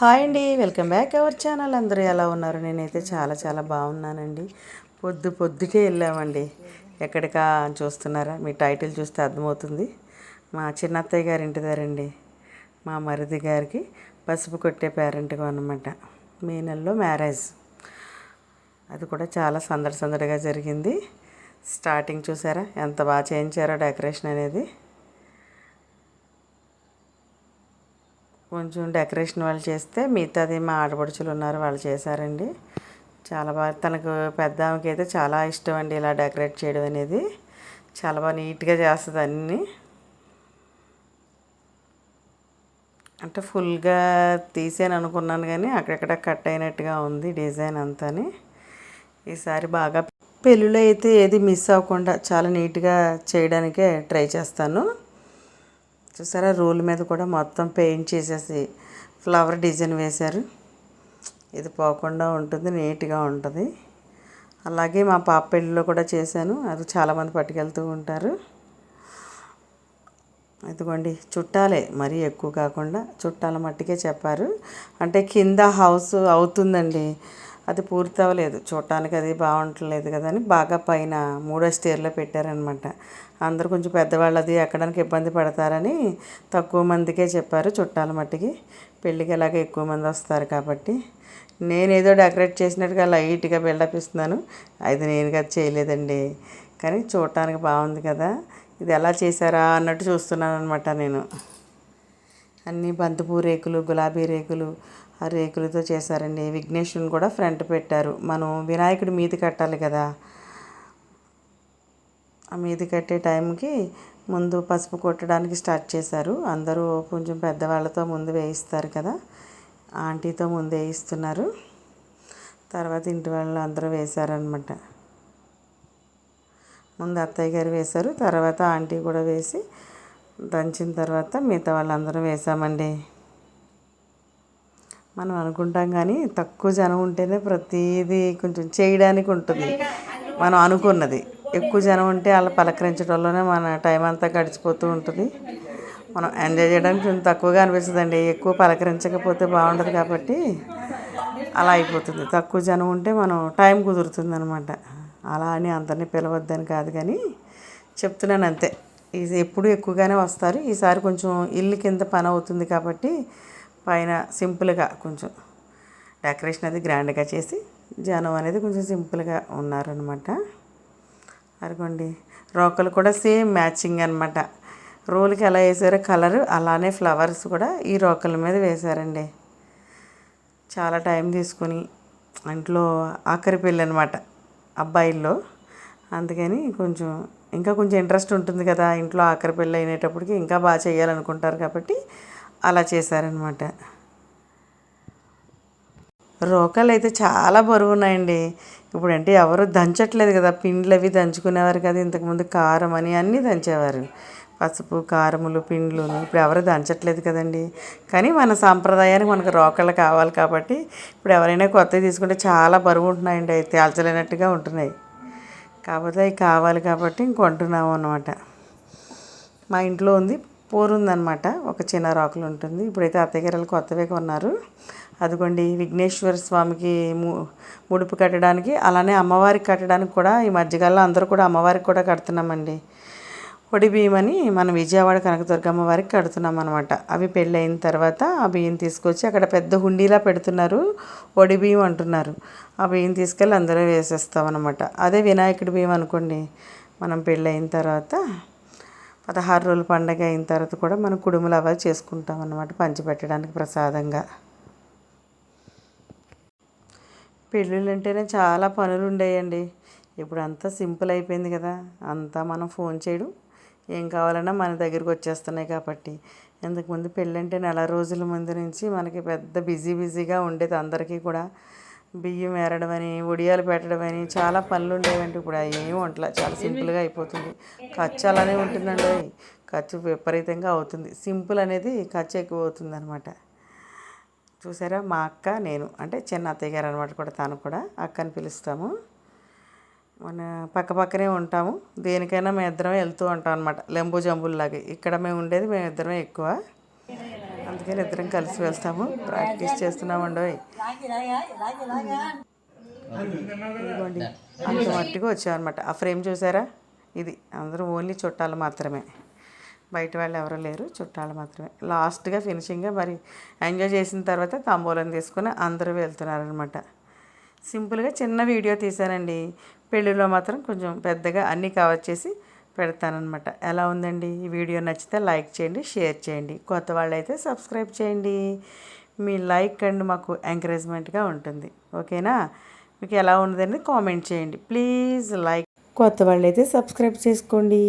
Hi అండి welcome back our channel. అందరూ ఎలా ఉన్నారు? నేనైతే చాలా చాలా బాగున్నానండి. పొద్దు పొద్దుటే వెళ్ళామండి. ఎక్కడికా చూస్తున్నారా? మీ టైటిల్ చూస్తే అర్థమవుతుంది. మా చిన్నత్తయ్య గారి ఇంటి మా మరిది గారికి పసుపు కొట్టే పేరెంట్గా అనమాట మే నెలలో మ్యారేజ్. అది కూడా చాలా సందడి సందడిగా జరిగింది. స్టార్టింగ్ చూసారా? ఎంత బాగా చేయించారో డెకరేషన్ అనేది. కొంచెం డెకరేషన్ వాళ్ళు చేస్తే మిగతాది మా ఆడపడుచులు ఉన్నారు వాళ్ళు చేశారండి. చాలా బాగా తనకు పెద్ద ఆమెకి అయితే చాలా ఇష్టం అండి ఇలా డెకరేట్ చేయడం అనేది. చాలా బాగా నీట్గా చేస్తుంది అన్నీ. అంటే ఫుల్గా తీసాను అనుకున్నాను కానీ అక్కడక్కడ కట్ అయినట్టుగా ఉంది డిజైన్ అంతాని. ఈసారి బాగా పెళ్ళిలో అయితే ఏది మిస్ అవ్వకుండా చాలా నీట్గా చేయడానికే ట్రై చేస్తాను. చూసారా? రూల్ మీద కూడా మొత్తం పెయింట్ చేసేసి ఫ్లవర్ డిజైన్ వేశారు. ఇది పోకుండా ఉంటుంది నీట్గా ఉంటుంది. అలాగే మా పాప పెళ్ళిలో కూడా చేశాను. అది చాలామంది పట్టుకెళ్తూ ఉంటారు. ఇదిగోండి చుట్టాలే మరీ ఎక్కువ కాకుండా చుట్టాల మట్టికే చెప్పారు. అంటే కింద హౌస్ అవుతుందండి. అది పూర్తి అవ్వలేదు చూడటానికి అది బాగుంటలేదు కదా అని బాగా పైన మూడో స్టేర్లో పెట్టారనమాట. అందరూ కొంచెం పెద్దవాళ్ళు అది ఎక్కడానికి ఇబ్బంది పడతారని తక్కువ మందికే చెప్పారు చుట్టాల మట్టికి. పెళ్ళికి అలాగే ఎక్కువ మంది వస్తారు కాబట్టి. నేను ఏదో డెకరేట్ చేసినట్టుగా లైట్గా బిల్డప్ ఇస్తున్నాను. అది నేనుగా చేయలేదండి. కానీ చూడటానికి బాగుంది కదా. ఇది ఎలా చేశారా అన్నట్టు చూస్తున్నాను అనమాట నేను. అన్నీ బంతిపూ రేకులు గులాబీ రేకులు రేకులతో చేశారండి. విఘ్నేశ్వరుని కూడా ఫ్రంట్ పెట్టారు. మనం వినాయకుడి మీది కట్టాలి కదా. ఆ మీది కట్టే టైంకి ముందు పసుపు కొట్టడానికి స్టార్ట్ చేశారు. అందరూ కొంచెం పెద్దవాళ్ళతో ముందు వేయిస్తారు కదా. ఆంటీతో ముందు వేయిస్తున్నారు. తర్వాత ఇంటి వాళ్ళు అందరూ వేశారనమాట ముందు అత్తయ్య గారు వేశారు. తర్వాత ఆంటీ కూడా వేసి దంచిన తర్వాత మిగతా వాళ్ళందరూ వేసామండి మనం అనుకుంటాం కానీ తక్కువ జనం ఉంటేనే ప్రతిదీ కొంచెం చేయడానికి ఉంటుంది. మనం అనుకున్నది. ఎక్కువ జనం ఉంటే అలా పలకరించడంలోనే మన టైం అంతా గడిచిపోతూ ఉంటుంది. మనం ఎంజాయ్ చేయడానికి కొంచెం తక్కువగా అనిపిస్తుందండి. ఎక్కువ పలకరించకపోతే బాగుండదు కాబట్టి అలా అయిపోతుంది. తక్కువ జనం ఉంటే మనం టైం కుదురుతుంది అనమాట అలా అని అందరినీ పిలవద్దని కాదు కానీ చెప్తున్నాను అంతే. ఇది ఎప్పుడు ఎక్కువగానే వస్తారు. ఈసారి కొంచెం ఇల్లు కింద పని అవుతుంది కాబట్టి పైన సింపుల్గా కొంచెం డెకరేషన్ అది గ్రాండ్గా చేసి జనం అనేది కొంచెం సింపుల్గా ఉన్నారనమాట అరగండి రోకలు కూడా సేమ్ మ్యాచింగ్ అనమాట రోల్కి ఎలా వేసారో కలర్ అలానే ఫ్లవర్స్ కూడా ఈ రోకల మీద వేశారండి చాలా టైం తీసుకుని ఇంట్లో ఆఖరి పెళ్ళి అనమాట అబ్బాయిల్లో. అందుకని కొంచెం ఇంకా కొంచెం ఇంట్రెస్ట్ ఉంటుంది కదా ఇంట్లో ఆఖరి పెళ్ళి అయినేటప్పటికి ఇంకా బాగా చేయాలనుకుంటారు కాబట్టి అలా చేశారనమాట. రోకలు అయితే చాలా బరువు ఉన్నాయండి ఇప్పుడు అంటే ఎవరు దంచట్లేదు కదా. పిండ్లు అవి దంచుకునేవారు కదా ఇంతకుముందు కారం అని అన్నీ దంచేవారు. పసుపు కారములు పిండ్లు ఇప్పుడు ఎవరు దంచట్లేదు కదండి. కానీ మన సాంప్రదాయానికి మనకు రోకళ్ళు కావాలి కాబట్టి ఇప్పుడు ఎవరైనా కొత్తవి తీసుకుంటే చాలా బరువు ఉంటున్నాయండి అవి తేల్చలేనట్టుగా ఉంటున్నాయి. కాకపోతే అవి కావాలి కాబట్టి ఇంకొంటున్నాము అనమాట మా ఇంట్లో ఉంది పోరుందనమాట ఒక చిన్న రాకులు ఉంటుంది. ఇప్పుడైతే అత్తయ్య గారు కొత్తవే కొన్నారు. అదిగోండి విఘ్నేశ్వర స్వామికి ము ముడుపు కట్టడానికి అలానే అమ్మవారికి కట్టడానికి కూడా ఈ మధ్యకాలంలో అందరూ కూడా అమ్మవారికి కూడా కడుతున్నామండి. పొడి బియ్యం అని మన విజయవాడ కనకదుర్గమ్మ వారికి కడుతున్నాం అనమాట అవి పెళ్ళైన తర్వాత ఆ బియ్యం తీసుకొచ్చి అక్కడ పెద్ద హుండీలా పెడుతున్నారు. ఒడి బియ్యం అంటున్నారు. ఆ బియ్యం తీసుకెళ్ళి అందరూ వేసేస్తాం అనమాట అదే వినాయకుడి బియ్యం అనుకోండి. మనం పెళ్ళైన తర్వాత పదహారు రోజుల పండగ అయిన తర్వాత కూడా మనం కుడుములు అవి చేసుకుంటాం అన్నమాట పంచిపెట్టడానికి ప్రసాదంగా. పెళ్ళిళ్ళు అంటేనే చాలా పనులు ఉండేయండి. ఇప్పుడు అంతా సింపుల్ అయిపోయింది కదా అంతా మనం ఫోన్ చేయడం. ఏం కావాలన్నా మన దగ్గరికి వచ్చేస్తున్నాయి కాబట్టి. ఇంతకుముందు పెళ్ళంటే నెల రోజుల ముందు నుంచి మనకి పెద్ద బిజీ బిజీగా ఉండేది అందరికీ కూడా. బియ్యం ఏరడం అని ఉడియాలు పెట్టడం అని చాలా పనులు ఉండేవండి ఇప్పుడు ఏం వంటల? చాలా సింపుల్గా అయిపోతుంది. ఖర్చు అలానే ఉంటుందండి. ఖర్చు విపరీతంగా అవుతుంది. సింపుల్ అనేది ఖర్చు ఎక్కువ అవుతుంది అనమాట చూసారా? మా అక్క నేను అంటే చిన్న అత్తయ్య గారు అనమాట కూడా తను కూడా అక్కని పిలుస్తాము. మన పక్క పక్కనే ఉంటాము. దేనికైనా మేము ఇద్దరం వెళ్తూ ఉంటాం అనమాట లెంబు జంబుల్లాగే. ఇక్కడ మేము ఉండేది మేము ఇద్దరమే ఎక్కువ. అందుకని ఇద్దరం కలిసి వెళ్తాము. ప్రాక్టీస్ చేస్తున్నామండో ఇదిగోండి. అంత మట్టుగా వచ్చామన్నమాట. ఆ ఫ్రేమ్ చూసారా? ఇది. అందరూ ఓన్లీ చుట్టాలు మాత్రమే. బయట వాళ్ళు ఎవరు లేరు చుట్టాలు మాత్రమే. లాస్ట్గా ఫినిషింగ్గా మరి ఎంజాయ్ చేసిన తర్వాత తాంబూలం తీసుకుని అందరూ వెళ్తున్నారనమాట సింపుల్గా చిన్న వీడియో తీశానండి. పెళ్ళిలో మాత్రం కొంచెం పెద్దగా అన్నీ కవర్ చేసి పెడతానమాట ఎలా ఉందండి? ఈ వీడియో నచ్చితే లైక్ చేయండి షేర్ చేయండి. కొత్త వాళ్ళైతే సబ్స్క్రైబ్ చేయండి. మీ లైక్ అండ్ మాకు ఎంకరేజ్మెంట్గా ఉంటుంది. ఓకేనా? మీకు ఎలా ఉందని కామెంట్ చేయండి. Please like. కొత్త వాళ్ళైతే సబ్స్క్రైబ్ చేసుకోండి.